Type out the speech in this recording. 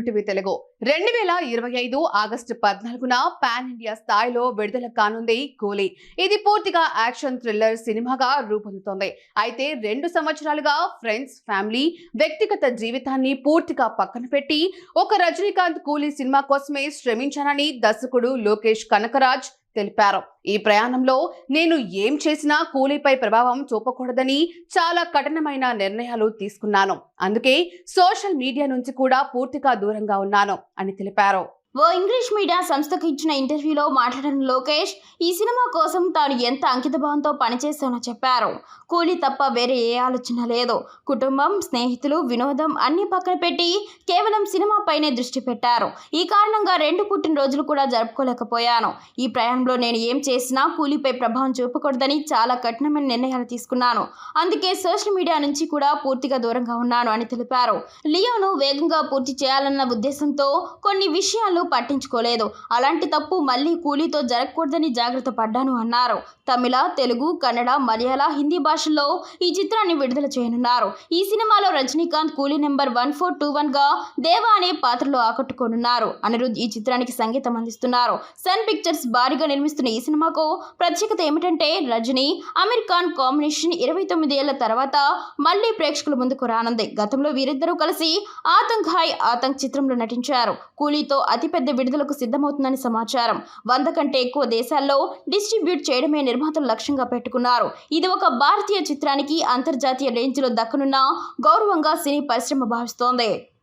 UTV Telugu. రెండు వేల ఇరవై ఐదు ఆగస్టు పద్నాలుగున పాన్ ఇండియా స్థాయిలో విడుదల కానుంది కూలీ. ఇది పూర్తిగా యాక్షన్ థ్రిల్లర్ సినిమాగా రూపొందుతోంది. అయితే రెండు సంవత్సరాలుగా ఫ్రెండ్స్ ఫ్యామిలీ వ్యక్తిగత జీవితాన్ని పూర్తిగా పక్కన పెట్టి ఒక రజనీకాంత్ కూలీ సినిమా కోసమే శ్రమించానని దర్శకుడు లోకేష్ కనకరాజ్ తెలిపారు. ఈ ప్రయాణంలో నేను ఏం చేసినా కూలీపై ప్రభావం చూపకూడదని చాలా కఠినమైన నిర్ణయాలు తీసుకున్నాను. అందుకే సోషల్ మీడియా నుంచి కూడా పూర్తిగా దూరంగా ఉన్నాను అని తెలిపారు. ఓ ఇంగ్లీష్ మీడియా సంస్థకు ఇచ్చిన ఇంటర్వ్యూలో మాట్లాడిన లోకేష్ ఈ సినిమా కోసం తాను ఎంత అంకితభావంతో పనిచేశానో చెప్పారు. కూలీ తప్ప వేరే ఏ ఆలోచన లేదు. కుటుంబం స్నేహితులు వినోదం అన్ని పక్కన పెట్టి కేవలం సినిమాపైనే దృష్టి పెట్టారు. ఈ కారణంగా రెండు పుట్టినరోజులు కూడా జరుపుకోలేకపోయాను. ఈ ప్రయాణంలో నేను ఏం చేసినా కూలీపై ప్రభావం చూపకూడదని చాలా కఠినమైన నిర్ణయాలు తీసుకున్నాను. అందుకే సోషల్ మీడియా నుంచి కూడా పూర్తిగా దూరంగా ఉన్నాను అని తెలిపారు. లియోను వేగంగా పూర్తి చేయాలన్న ఉద్దేశంతో కొన్ని విషయాలు పట్టించుకోలేదు. అలాంటి తప్పు మళ్ళీ కూలీతో జరగకూడదని జాగ్రత్త పడ్డాను అన్నారు. తమిళ తెలుగు కన్నడ మలయాళ హిందీ భాషల్లో ఈ చిత్రాన్ని విడుదల చేయనున్నారు. ఈ సినిమాలో Rajinikanth Coolie number one four two వన్గా దేవా అనే పాత్రలో ఆకట్టుకోనున్నారు. అనిరుద్ ఈ చిత్రానికి సంగీతం అందిస్తున్నారు. సన్ పిక్చర్స్ భారీగా నిర్మిస్తున్న ఈ సినిమాకు ప్రత్యేకత ఏమిటంటే రజనీ అమీర్ ఖాన్ కాంబినేషన్ ఇరవై తొమ్మిది ఏళ్ళ తర్వాత మళ్ళీ ప్రేక్షకుల ముందుకు రానుంది. గతంలో వీరిద్దరూ కలిసి ఆతంక్ హాయ్ ఆతంక్ చిత్రంలో నటించారు. కూలీతో అతిపెద్ద విడుదలకు సిద్ధమవుతుందని సమాచారం. వంద కంటే ఎక్కువ దేశాల్లో డిస్ట్రిబ్యూట్ చేయడమే నిర్మాతలు లక్ష్యంగా పెట్టుకున్నారు. ఇది ఒక భారతీయ చిత్రానికి అంతర్జాతీయ రేంజ్లో దక్కనున్న గౌరవంగా సినీ పరిశ్రమ భావిస్తోంది.